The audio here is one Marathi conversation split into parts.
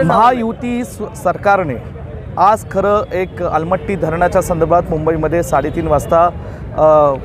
केलं. महायुती सरकारने आज खरं एक अलमट्टी धरणाच्या संदर्भात मुंबईमध्ये साडेतीन वाजता अ,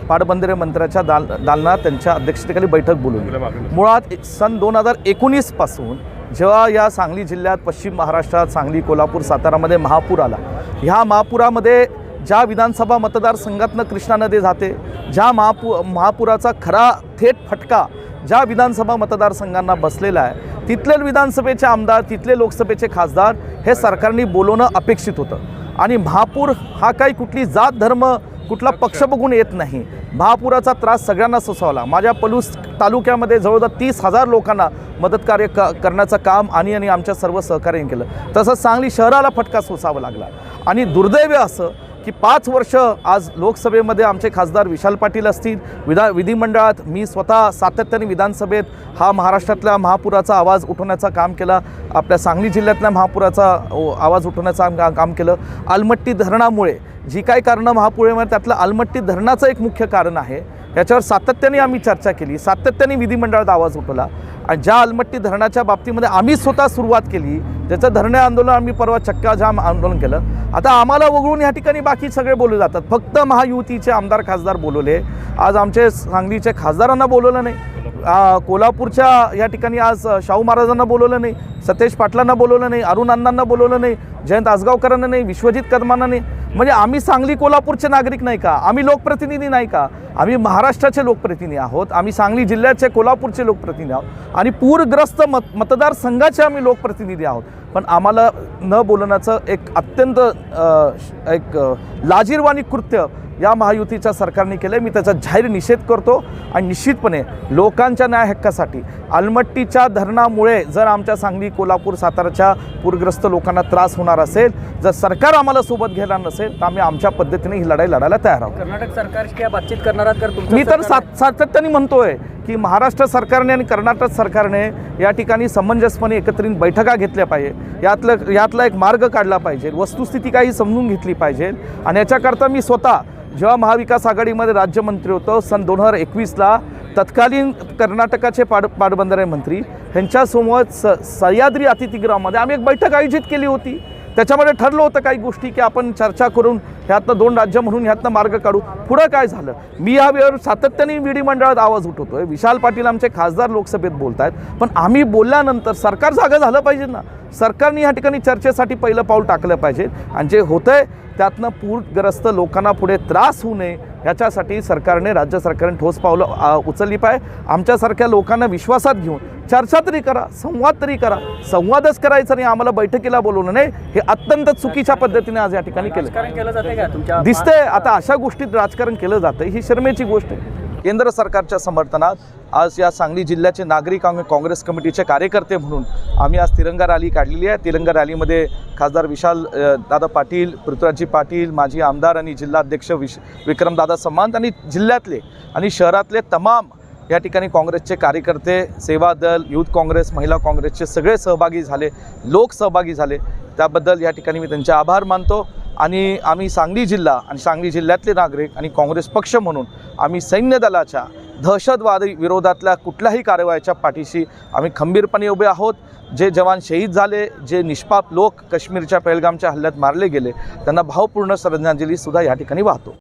पाटबंधारे मंत्र्याच्या दाल दालनात त्यांच्या अध्यक्षतेखाली बैठक बोलवली मुळात सन दोन हजार एकोणीसपासून जेव्हा या सांगली जिल्ह्यात पश्चिम महाराष्ट्रात सांगली कोल्हापूर सातारामध्ये महापूर आला ह्या महापुरामध्ये ज्या विधानसभा मतदारसंघातनं कृष्णा नदी जाते ज्या महापू महापुराचा खरा थेट फटका ज्या विधानसभा मतदारसंघांना बसलेला आहे तिथले विधानसभेचे आमदार तिथले लोकसभेचे खासदार हे सरकारने बोलवणं अपेक्षित होतं. आणि महापूर हा काही कुठली जात धर्म कुठला पक्ष बघून येत नाही. महापुराचा त्रास सगळ्यांना सोसावला माझ्या पलूस तालुक्यामध्ये जवळजवळ तीस हजार लोकांना मदत कार्य क करण्याचं काम आणि आणि आमच्या सर्व सहकार्याने केलं. तसंच सांगली शहराला फटका सोसावा लागला. आणि दुर्दैव असं की पाच वर्ष आज लोकसभेमध्ये आमचे खासदार विशाल पाटील असतील. विधा विधिमंडळात मी स्वतः सातत्याने विधानसभेत हा महाराष्ट्रातल्या महापुराचा आवाज उठवण्याचं काम केला. आपल्या सांगली जिल्ह्यातल्या महापुराचा आवाज उठवण्याचं काम केलं. आलमट्टी धरणामुळे जी काही कारणं महापुरामुळे त्यातलं आलमट्टी धरणाचं एक मुख्य कारण आहे. याच्यावर सातत्याने आम्ही चर्चा केली सातत्याने विधिमंडळात आवाज उठवला आणि ज्या अलमट्टी धरणाच्या बाबतीमध्ये आम्ही स्वतः सुरुवात केली ज्याचं धरणे आंदोलन आम्ही परवा चक्काजाम आंदोलन केलं. आता आम्हाला वगळून या ठिकाणी बाकी सगळे बोलले जातात. फक्त महायुतीचे आमदार खासदार बोलवले. आज आमचे सांगलीचे खासदारांना बोलवलं नाही. कोल्हापूरच्या या ठिकाणी आज शाहू महाराजांना बोलवलं नाही. सतेज पाटलांना बोलवलं नाही. अरुण अण्णांना बोलवलं नाही. जयंत आसगावकरांना नाही. विश्वजित कदमांना नाही. म्हणजे आम्ही सांगली कोल्हापूरचे नागरिक नाही का? आम्ही लोकप्रतिनिधी नाही का? आम्ही महाराष्ट्राचे लोकप्रतिनिधी आहोत. आम्ही सांगली जिल्ह्याचे कोल्हापूरचे लोकप्रतिनिधी आहोत. आणि पूरग्रस्त मत मतदारसंघाचे आम्ही लोकप्रतिनिधी आहोत. पण आम्हाला न बोलण्याचं एक अत्यंत एक लाजीरवाणी कृत्य या महायुतीच्या सरकारने केलं मी त्याचा जाहीर निषेध करतो. आणि निश्चितपणे लोकांच्या न्याय हक्कासाठी आलमट्टीच्या धरणामुळे जर आमच्या सांगली कोल्हापूर साताराच्या पूरग्रस्त लोकांना त्रास होणार असेल जर सरकार आम्हाला सोबत घेणार नसेल तर आम्ही आमच्या पद्धतीने ही लढाई लढायला तयार आहोत. कर्नाटक सरकारशी बातचीत करणार मी तर सातत्याने म्हणतोय की महाराष्ट्र सरकारने आणि कर्नाटक सरकारने या ठिकाणी समंजसपणे एकत्रित बैठका घेतल्या पाहिजे. यातलं यातला एक मार्ग काढला पाहिजे. वस्तुस्थिती काही समजून घेतली पाहिजे. आणि याच्याकरता मी स्वतः जेव्हा महाविकास आघाडीमध्ये राज्यमंत्री होतो सन दोन हजार एकवीसला तत्कालीन कर्नाटकाचे पाड पाटबंधारे मंत्री ह्यांच्यासमोर स सह्याद्री अतिथीगृहामध्ये आम्ही एक बैठक आयोजित केली होती. त्याच्यामध्ये ठरलं होतं काही गोष्टी की आपण चर्चा करून ह्यातनं दोन राज्य म्हणून ह्यातनं मार्ग काढू. पुढं काय झालं? मी या वेळेवर सातत्याने विधिमंडळात आवाज उठवतोय. विशाल पाटील आमचे खासदार लोकसभेत बोलत आहेत पण आम्ही बोलल्यानंतर सरकार जागं झालं पाहिजे ना? सरकारने ह्या ठिकाणी चर्चेसाठी पहिलं पाऊल टाकलं पाहिजे. आणि जे होतंय त्यातनं पूरग्रस्त लोकांना पुढे त्रास होऊ नये ह्याच्यासाठी सरकारने राज्य सरकारने ठोस पावलं उचलली पाहिजे आमच्यासारख्या लोकांना विश्वासात घेऊन चर्चा तरी करा संवाद तरी करा. संवादच करायचा नाही आम्हाला बैठकीला बोलवलं नाही. हे अत्यंत चुकीच्या पद्धतीने आज या ठिकाणी केलं. दिसतंय आता अशा गोष्टीत राजकारण केलं जातं ही शर्मेची गोष्ट आहे. केंद्र सरकारच्या समर्थनात आज या सांगली जिल्ह्याचे नागरिक आणि काँग्रेस कमिटीचे कार्यकर्ते म्हणून आम्ही आज तिरंगा रॅली काढलेली आहे. तिरंगा रॅलीमध्ये खासदार विशाल दादा पाटील पृथ्वीराजी पाटील माजी आमदार आणि जिल्हाध्यक्ष विश विक्रमदादा सम्मांत आणि जिल्ह्यातले आणि शहरातले तमाम या ठिकाणी काँग्रेसचे कार्यकर्ते सेवा दल युथ काँग्रेस महिला काँग्रेसचे सगळे सहभागी झाले लोक सहभागी झाले. त्याबद्दल या ठिकाणी मी त्यांचे आभार मानतो. आणि आम्ही सांगली जिल्हा आणि सांगली जिल्ह्यातले नागरिक आणि काँग्रेस पक्ष म्हणून आम्ही सैन्य दलाच्या दहशतवादी विरोधातल्या कुठल्याही कारवाईच्या पाठीशी आम्ही खंबीरपणे उभे आहोत. जे जवान शहीद झाले जे निष्पाप लोक काश्मीरच्या पहलगामच्या हल्ल्यात मारले गेले त्यांना भावपूर्ण श्रद्धांजलीसुद्धा या ठिकाणी वाहतो.